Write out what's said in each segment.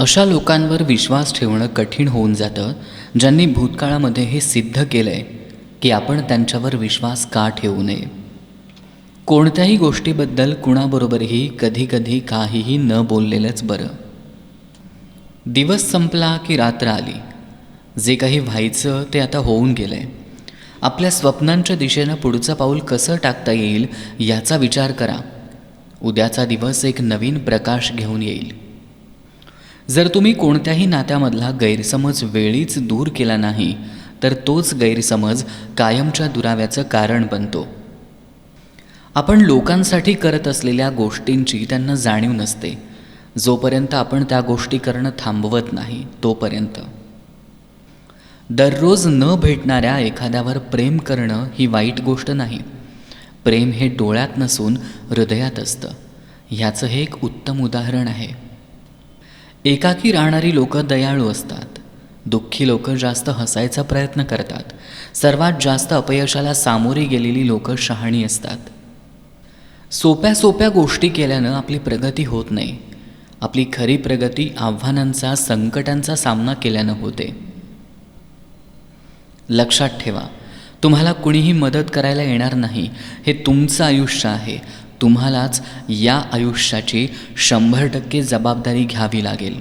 अशा लोकांवर विश्वास ठेवणं कठीण होऊन जातं ज्यांनी भूतकाळामध्ये हे सिद्ध केलं आहे की आपण त्यांच्यावर विश्वास का ठेवू नये. कोणत्याही गोष्टीबद्दल कुणाबरोबरही कधीकधी काहीही न बोललेलंच बरं. दिवस संपला की रात्र आली. जे काही व्हायचं ते आता होऊन गेलं आहे आपल्या स्वप्नांच्या दिशेनं पुढचं पाऊल कसं टाकता येईल याचा विचार करा. उद्याचा दिवस एक नवीन प्रकाश घेऊन येईल. जर तुम्ही कोणत्याही नात्यामधला गैरसमज वेळीच दूर केला नाही तर तोच गैरसमज कायमच्या दुराव्याचं कारण बनतो. आपण लोकांसाठी करत असलेल्या गोष्टींची त्यांना जाणीव नसते. जोपर्यंत आपण त्या गोष्टी करणं थांबवत नाही तोपर्यंत. दररोज न भेटणाऱ्या एखाद्यावर प्रेम करणं ही वाईट गोष्ट नाही. प्रेम हे डोळ्यात नसून हृदयात असतं. ह्याचं हे एक उत्तम उदाहरण आहे. एकाकी राहणारी लोकं दयाळू असतात. दुःखी लोकं जास्त हसायचा प्रयत्न करतात. सर्वात जास्त अपयशाला सामोरी गेलेली लोकं शहाणी असतात. सोप्या सोप्या गोष्टी केल्यानं आपली प्रगती होत नाही. आपली खरी प्रगती आव्हानांचा संकटांचा सामना केल्यानं होते. लक्षात ठेवा तुम्हाला कुणीही मदत करायला येणार नाही. हे तुमचं आयुष्य आहे. तुम्हालाच या आयुष्याची शंभर टक्के जबाबदारी घ्यावी लागेल.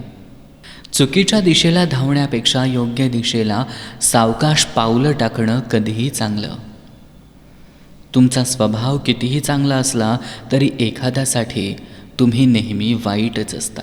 चुकीच्या दिशेला धावण्यापेक्षा योग्य दिशेला सावकाश पावलं टाकणं कधीही चांगलं. तुमचा स्वभाव कितीही चांगला असला तरी एखाद्यासाठी तुम्ही नेहमी वाईटच असता.